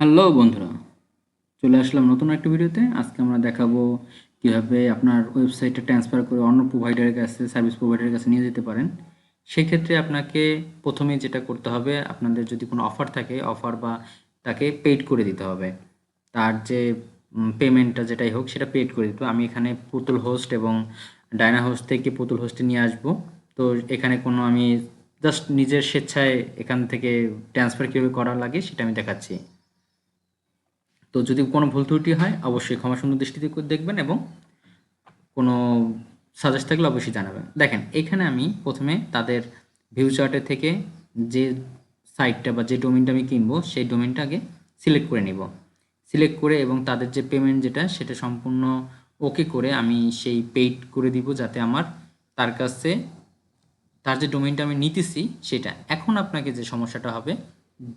Hello বন্ধুরা। চলে আসলাম নতুন একটা ভিডিওতে। আজকে আমরা দেখাবো কীভাবে আপনার ওয়েবসাইটটা ট্রান্সফার করে অন্য প্রোভাইডারের কাছে সার্ভিস প্রোভাইডারের কাছে নিয়ে যেতে পারেন। সেক্ষেত্রে আপনাকে প্রথমে যেটা করতে হবে, আপনাদের যদি কোনো অফার থাকে অফার বা তাকে পেইড করে দিতে হবে। তার যে পেমেন্টটা যেটাই হোক, সেটা পেইড করে দিতে। আমি এখানে পুতুল হোস্ট এবং ডায়না হোস্ট থেকে পুতুল হোস্টে নিয়ে আসব। তো এখানে কোনো আমি জাস্ট নিজের স্বেচ্ছায় এখান থেকে ট্রান্সফার কীভাবে করা লাগে, সেটা আমি দেখাচ্ছি। তো যদি কোনো ভুল ত্রুটি হয়, অবশ্যই ক্ষমা সুন্দর দৃষ্টিতে দেখবেন এবং কোনো সাজেস্ট থাকলে অবশ্যই জানাবেন। দেখেন, এখানে আমি প্রথমে তাদের ভিউ চার্টের থেকে যে সাইটটা বা যে ডোমেনটা আমি কিনবো, সেই ডোমেনটা আগে সিলেক্ট করে নিব। সিলেক্ট করে এবং তাদের যে পেমেন্ট যেটা, সেটা সম্পূর্ণ ওকে করে আমি সেই পেইড করে দিব যাতে আমার তার কাছে তার যে ডোমেইনটা আমি নিতেছি, সেটা। এখন আপনাকে যে সমস্যাটা হবে,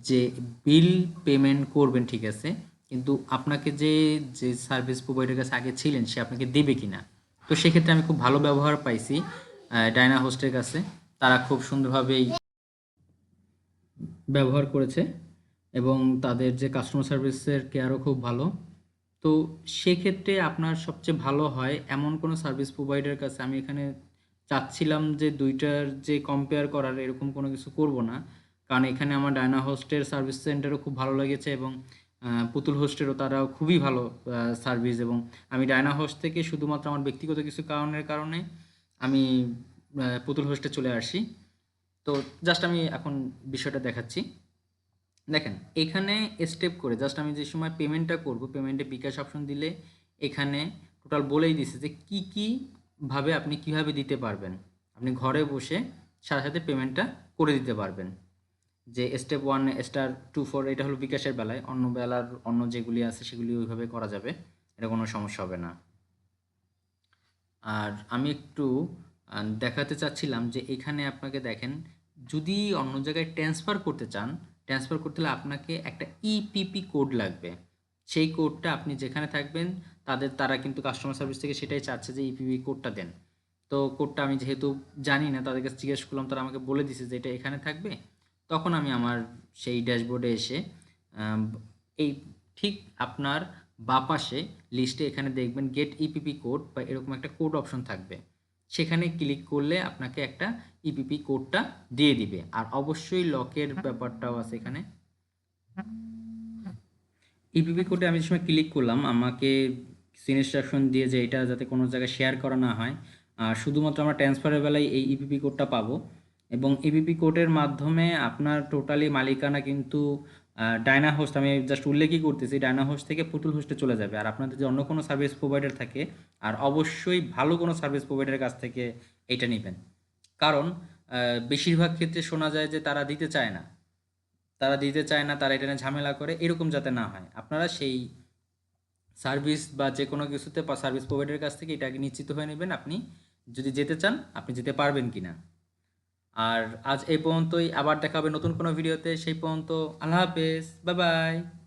যে বিল পেমেন্ট করবেন, ঠিক আছে কিন্তু আপনাকে যে যে সার্ভিস প্রোভাইডার কাছে আগে ছিলেন, সে আপনাকে দেবে কি না তো সেক্ষেত্রে আমি খুব ভালো ব্যবহার পাইছি ডায়না হোস্টের কাছে। তারা খুব সুন্দরভাবেই ব্যবহার করেছে এবং তাদের যে কাস্টমার সার্ভিসের কেয়ারও খুব ভালো। তো সেক্ষেত্রে আপনার সবচেয়ে ভালো হয়, এমন কোনো সার্ভিস প্রোভাইডারের কাছে আমি এখানে চাচ্ছিলাম যে দুইটার যে কম্পেয়ার করার এরকম কোনো কিছু করব না। কারণ এখানে আমার ডায়না হোস্টের সার্ভিস সেন্টারও খুব ভালো লেগেছে এবং পুতুল হোস্টেরও তারাও খুবই ভালো সার্ভিস এবং আমি ডায়না হোস্ট থেকে শুধুমাত্র আমার ব্যক্তিগত কিছু কারণের কারণে আমি পুতুল হোস্টে চলে আসি। তো জাস্ট আমি এখন বিষয়টা দেখাচ্ছি। দেখেন, এখানে স্টেপ করে জাস্ট আমি যে সময় পেমেন্টটা করব পেমেন্টে বিকাশ অপশন দিলে এখানে টোটাল বলেই দিছে যে কি কি ভাবে আপনি কীভাবে দিতে পারবেন। আপনি ঘরে বসে সাথে সাথে পেমেন্টটা করে দিতে পারবেন। যে step one star two four এটা হলো বিকাশের বেলায়। অন্য বেলার অন্য যেগুলি আছে, সেগুলি ওইভাবে করা যাবে। এটা কোনো সমস্যা হবে না। আর আমি একটু দেখাতে চাচ্ছিলাম যে এখানে আপনাকে দেখেন, যদি অন্য জায়গায় ট্রান্সফার করতে চান ট্রান্সফার করতে হলে আপনাকে একটা ইপিপি কোড লাগবে। সেই কোডটা আপনি যেখানে থাকবেন, তাদের, তারা কিন্তু কাস্টমার সার্ভিস থেকে সেটাই চাচ্ছে যে ইপিপি কোডটা দেন। তো কোডটা আমি যেহেতু জানি না তাদের কাছে জিজ্ঞেস করলাম, তারা আমাকে বলে দিছে যে এটা এখানে থাকবে। তখন আমি আমার সেই ড্যাশবোর্ডে এসে এই ঠিক আপনার বাপাশে লিস্টে এখানে দেখবেন গেট ইপিপি কোড বা এরকম একটা কোড অপশন থাকবে। সেখানে ক্লিক করলে আপনাকে একটা ইপিপি কোডটা দিয়ে দিবে। আর অবশ্যই লকের ব্যাপারটাও আছে এখানে। ইপিপি কোডে আমি যে সময় ক্লিক করলাম আমাকে ইনস্ট্রাকশন দিয়ে যে এটা যাতে কোনো জায়গায় শেয়ার করা না হয় আর শুধুমাত্র আমরা ট্রান্সফারের বেলায় এই ইপিপি কোডটা পাবো। এবং ইপিপি কোডের মাধ্যমে আপনার টোটালি মালিকানা কিন্তু ডায়না হোস্ট আমি জাস্ট উল্লেখই করতেছি ডায়না হোস্ট থেকে পুতুল হোস্টে চলে যাবে। আর আপনাদের যে অন্য কোনো সার্ভিস প্রোভাইডার থাকে, আর অবশ্যই ভালো কোনো সার্ভিস প্রোভাইডারের কাছ থেকে এটা নেবেন। কারণ বেশিরভাগ ক্ষেত্রে শোনা যায় যে তারা দিতে চায় না। তারা দিতে চায় না, তারা এটা নিয়ে ঝামেলা করে, এরকম যাতে না হয়। আপনারা সেই সার্ভিস বা যে কোনো কিছুতে সার্ভিস প্রোভাইডারের কাছ থেকে এটা নিশ্চিত হয়ে নেবেন। আপনি যদি যেতে চান, আপনি যেতে পারবেন কি না আর আজ এই পর্যন্তই, আবার দেখা হবে নতুন কোনো ভিডিওতে। সেই পর্যন্ত আল্লাহ হাফেজ। Bye bye.